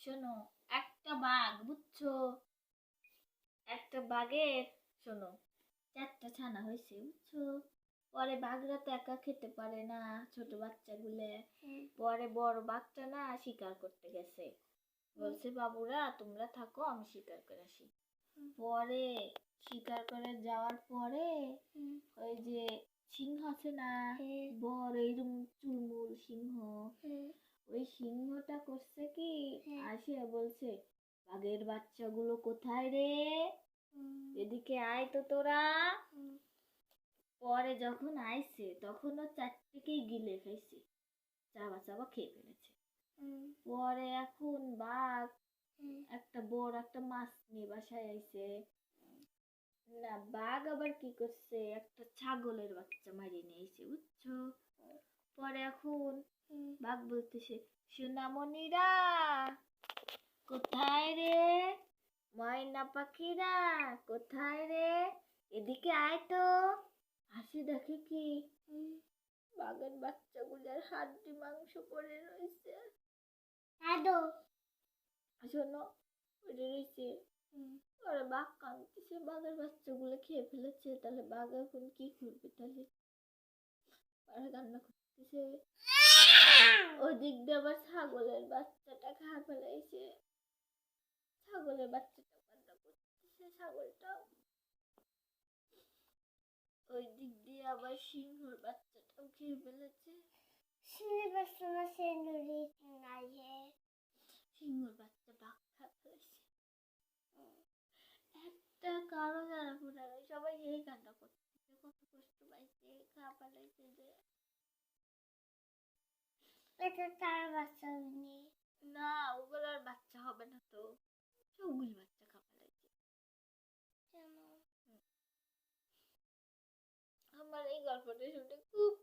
শোনো একটা বাঘ বুঝছ? একটা বাঘের শোনো চারটা ছানা হয়েছে বুঝছ? পরে বাঘরা তো একা খেতে পারে না ছোট বাচ্চাগুলো। পরে বড় বাঘটা না শিকার করতে গেছে। বলছে বাবুরা তোমরা থাকো আমি শিকার করে আসি। পরে শিকার করে যাওয়ার পরে ওই যে সিংহ আছে না বড় এইরকম চুলমুল সিংহ ওই সিংহটা করছে কি? হ্যাঁ। আসিয়া বলছে বাঘের বাচ্চাগুলো কোথায় রে? এদিকে আয় তো তোরা। পরে যখন আইছে তখন ও চারটিকেই গিলে খাইছে চাবা চাবা খেয়ে ফেলেছে। পরে এখন বাঘ একটা বড় একটা মাছ নিয়ে বাসায় আইছে। না বাঘ আবার কি করছে? একটা ছাগলের বাচ্চা মারিয়ে নিয়েছে বুঝছ? পরে এখন বাঘ বলতেছে সোনামণিরা কোথায় রে? ময়না পাখিরা কোথায় রে? এদিকে আয় তো। হাসি দেখে কি? বাঘের বাচ্চাগুলোর হাড্ডি মাংস পড়ে রয়েছে। দাদু শোনো পড়ে রয়েছে। ওরা বাঘ কাঁদতেছে বাঘের বাচ্চাগুলো খেয়ে ফেলেছে। তাহলে বাঘ এখন কি করবে তাহলে? ওরা কান্না করতেছে। ওদিক দিয়ে আবার ছাগলের বাচ্চাটা খা ফেলাইছে ছাগলের বাচ্চাটা কান্না করতেছে, ছাগলটাও। ওই দিক দিয়ে আবার সিংহর বাচ্চাটাও খেয়ে ফেলেছে সিনেমা শোনা সেন্দুরি নাই হে সিংহর বাচ্চা বাঘ খা ফেলেছে একটা কারও জানা পুরা নাই সবাই এই কান্না করতেছে কত কষ্ট পাইছে খা ফেলাইছে যে এটা তার বাচ্চা নেই না ওগুলোর বাচ্চা হবে না তো। সবগুলি বাচ্চা খাবার লাগছে আমার এই গল্পটা শুনে খুব